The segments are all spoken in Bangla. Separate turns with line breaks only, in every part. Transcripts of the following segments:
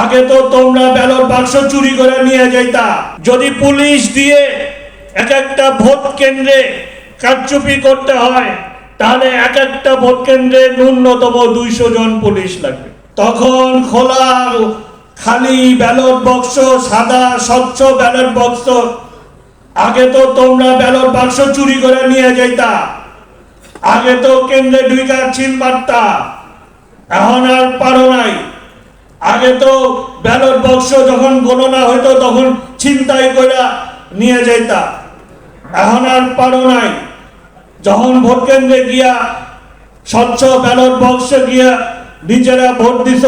আগে তো তোমরা ব্যালট বাক্স চুরি করে নিয়ে যাইতা। যদি পুলিশ দিয়ে এক একটা ভোট কেন্দ্রে কারচুপি করতে হয়, তাহলে এক একটা ভোট কেন্দ্রে ন্যূনতম দুইশো জন পুলিশ লাগবে। তখন খোলা খালি ব্যালট বক্স, সাদা স্বচ্ছ ব্যালট বক্স, আগে তো তোমরা ব্যালট বাক্স চুরি করে নিয়ে যাইতা। আগে তো কেন্দ্রে দুইটা চিন মারতা। এখন আর পারো নাই। আগে তো ব্যালট বক্স যখন গণনা হইতো, তখন ছিনতাই করে নিয়ে যাইতা। এখন আর পারো নাই। যখন ভোট কেন্দ্রে গিয়া স্বচ্ছ ব্যালট বক্সে গিয়া নিজেরা ভোট দিত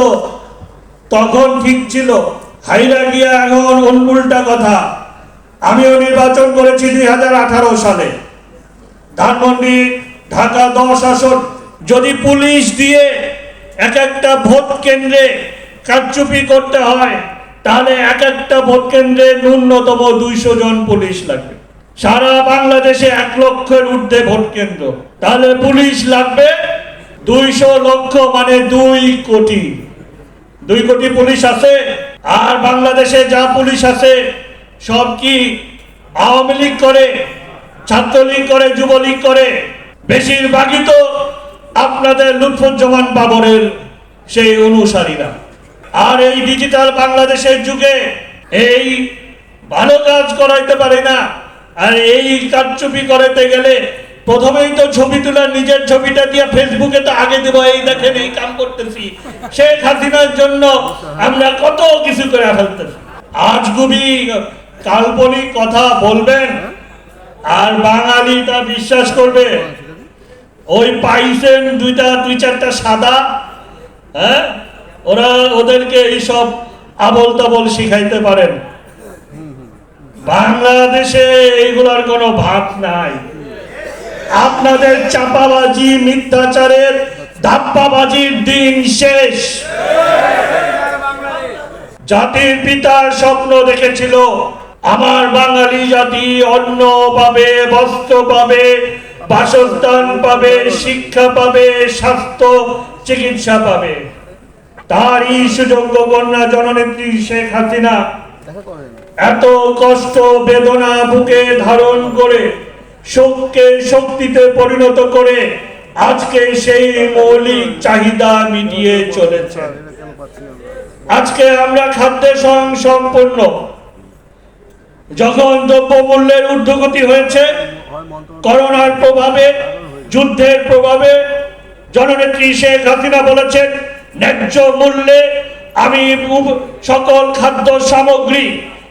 তখন ঠিক ছিল। হাইরা গিয়া এখন উল্টা কথা। আমিও নির্বাচন করেছি দুই হাজার আঠারো সালে। ধানমন্ডি, ঢাকা দশ আসন, যদি পুলিশ দিয়ে এক একটা ভোট কেন্দ্রে কারচুপি করতে হয়, তাহলে এক একটা ভোট কেন্দ্রে ন্যূনতম দুইশো জন পুলিশ লাগবে। সারা বাংলাদেশে এক লক্ষের ঊর্ধ্বে ভোট কেন্দ্র। তাহলে পুলিশ লাগবে দুইশো লক্ষ মানে দুই কোটি। দুই কোটি পুলিশ আছে, আর বাংলাদেশে যা পুলিশ আছে, সব কি আওয়ামী লীগ করে, ছাত্রলীগ করে, যুবলীগ করে? বেশিরভাগই তো আপনাদের লুৎফুজ্জামান বাবরের সেই অনুসারীরা। আর এই ডিজিটাল বাংলাদেশের যুগে এই ভালো কাজ করাইতে পারে না। আর এই কারচুপি করাইতে গেলে প্রথমেই তো ছবি তোলা নিজের ছবিটা দিয়ে ফেসবুকে তো আগে দেবো, এই দেখেন, এই কাম করতেছি। শেখ হাসিনার জন্য আমরা কত কিছু করে ফেলতেছি। আজ গুবি কাল্পনিক কথা বলবেন, আর বাঙালি তা বিশ্বাস করবে। ওই পাইছেন দুইটা, দুই চারটা সাদা হ্যাঁ? ওরা ওদেরকে এইসব আবল তাবল শিখাইতে পারেন। বাংলাদেশে এইগুলার কোনো ভাব নাই। আপনাদের চাপাবাজি, মিথ্যাচারের ধাপ্পাবাজির দিন শেষ। জাতির পিতার স্বপ্ন দেখেছিল, আমার বাঙালি জাতি অন্ন পাবে, বস্ত্র পাবে, বাসস্থান পাবে, শিক্ষা পাবে, স্বাস্থ্য, চিকিৎসা পাবে। তারই সুযোগ্য কন্যা জননেত্রী শেখ হাসিনা এত কষ্ট বেদনা বুকে ধারণ করে শোককে শক্তিতে পরিণত করে আজকে সেই মৌলিক চাহিদা মিটিয়ে চলেছে আজকে আমরা খাদ্যে স্বয়ং সম্পূর্ণ যখন দ্রব্যমূল্যের ঊর্ধ্বগতি হয়েছে করোনার প্রভাবে যুদ্ধের প্রভাবে জননেত্রী শেখ হাসিনা বলেছেন ন্যায্য মূল্যে আমি সকল খাদ্য সামগ্রী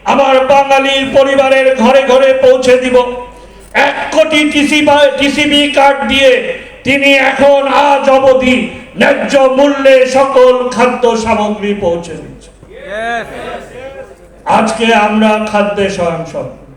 আমার বাঙালির পরিবারের ঘরে ঘরে পৌঁছে দিব। এক কোটি টিসি টিসিবি কার্ড দিয়ে তিনি এখন আজ অবধি ন্যায্য মূল্যে সকল খাদ্য সামগ্রী পৌঁছে দিচ্ছেন। আজকে আমরা খাদ্যে স্বয়ংসম্পূর্ণ।